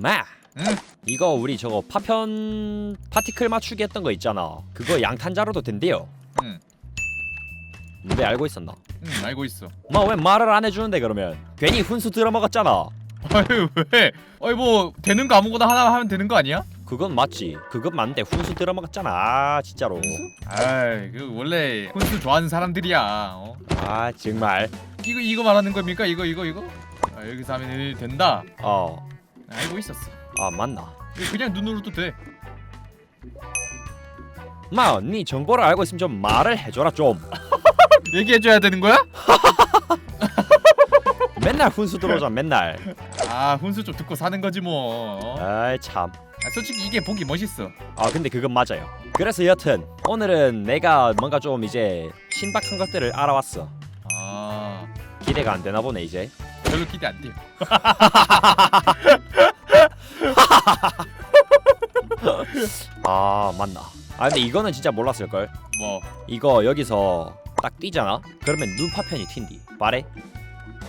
마 응? 이거 우리 저거 파편 파티클 맞추기 했던 거 있잖아 그거 양탄자로도 된대요 응. 근데 알고 있었나? 응 알고 있어. 마왜 말을 안 해주는데 그러면 괜히 훈수 들어먹었잖아 아유 왜? 아이 뭐 되는 거 아무거나 하나 하면 되는 거 아니야? 그건 맞지 그건 맞는데 훈수 들어먹었잖아 아 진짜로 아이 그 원래 혼수 좋아하는 사람들이야. 어? 아 정말 이거 이거 말하는 겁니까? 이거 이거 이거? 아, 여기서 하면 된다. 어아 알고 있었어. 맞나 이거 그냥 눈으로도 돼. 마네 정보를 알고 있으면 좀 말을 해줘라 좀 얘기해줘야 되는 거야? 맨날 훈수 들어오잖아 맨날 아 혼수 좀 듣고 사는 거지 뭐. 어? 아이 참 아, 솔직히 이게 보기 멋있어. 아 근데 그건 맞아요 그래서 여튼 오늘은 내가 뭔가 좀 이제 신박한 것들을 알아왔어 아 기대가 안 되나 보네 이제 별로 기대 안 돼요. 아 맞나 아 근데 이거는 진짜 몰랐을걸 뭐 이거 여기서 딱 뛰잖아 그러면 눈 파편이 튄디 말해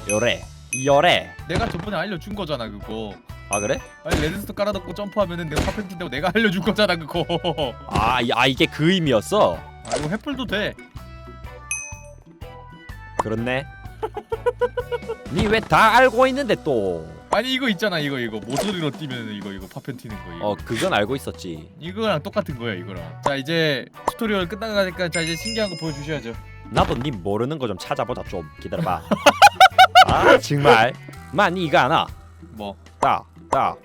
요래 요래 내가 저번에 알려준 거잖아 그거. 아 그래? 아니 레드스톤 깔아놓고 점프하면은 내가 파편 낀다고 내가 알려준 거잖아 그거. 아, 이- 아 이게 그 의미였어? 아 이거 횃불도 돼. 그렇네 니 왜 다 알고 있는데 또 아니 이거 있잖아 이거 이거 모서리로 뛰면 이거 이거 파편 튀는 거 이거. 어 그건 알고 있었지 이거랑 똑같은 거야 이거랑. 자 이제 튜토리얼 끝나가니까 자 이제 신기한 거 보여주셔야죠. 나도 니 모르는 거 좀 찾아보자 좀 기다려봐 아 정말 마니 이거 아나 뭐 따, 따.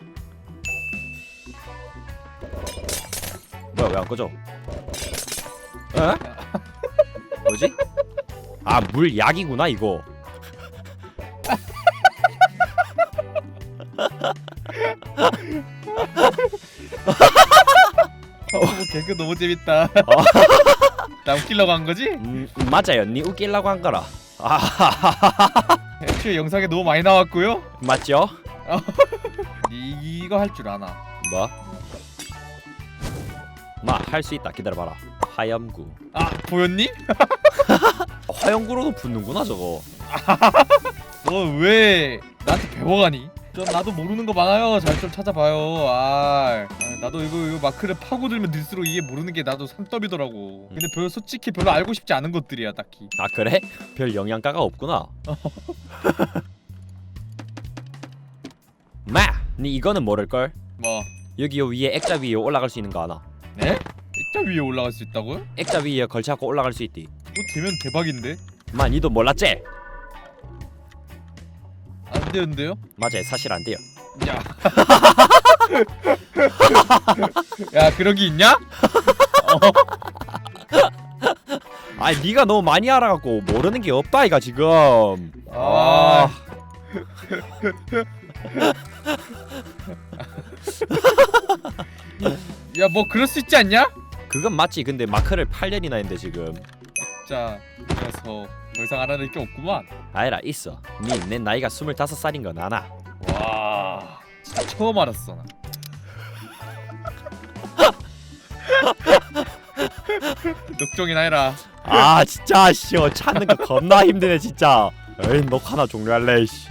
뭐야 왜 안 꺼져? 어? 뭐지? 아 물약이구나 이거. 개그 너무 재밌다. 나 웃기려고 한 거지? 음 맞아요. 니 웃기려고 한 거라. 아 애초에 영상에 너무 많이 나왔고요. 맞죠? 이거 할 줄 아나. 뭐? 마할 수 있다. 기다려봐라. 화염구. 아 보였니? 화염구로도 붙는구나 저거. 너 왜 나한테 배워가니? 좀 나도 모르는 거 많아요. 잘 좀 찾아봐요. 아, 아, 나도 이거 이거 마크를 파고들면 들수록 이게 모르는 게 나도 산더미더라고. 근데 별로 솔직히 별로 알고 싶지 않은 것들이야 딱히. 아 그래? 별 영양가가 없구나. 마, 니 이거는 모를 걸. 뭐 여기 요 위에 액자 위에 올라갈 수 있는 거 아나? 네? 액자 위에 올라갈 수 있다고요? 액자 위에 걸쳐갖고 올라갈 수 있디. 그거 되면 대박인데? 마, 니도 몰랐지? 안 되는데요? 맞아요, 사실 안 돼요. 야. 야 그러기 있냐? 아니, 니가 너무 많이 알아갖고 모르는 게 없다 이가 지금. 아. 야 뭐 그럴 수 있지 않냐? 그건 맞지. 근데 마크를 8년이나 했는데 지금. 자 그래서 더 이상 알아낼 게 없구만. 아니라 있어. 니 내 나이가 25살인 건 아나. 와 진짜 처음 알았어 나. 녹종이나 해라. 아 진짜 씨 어, 찾는 거 겁나 힘드네 진짜. 에이 녹화나 종료할래 씨.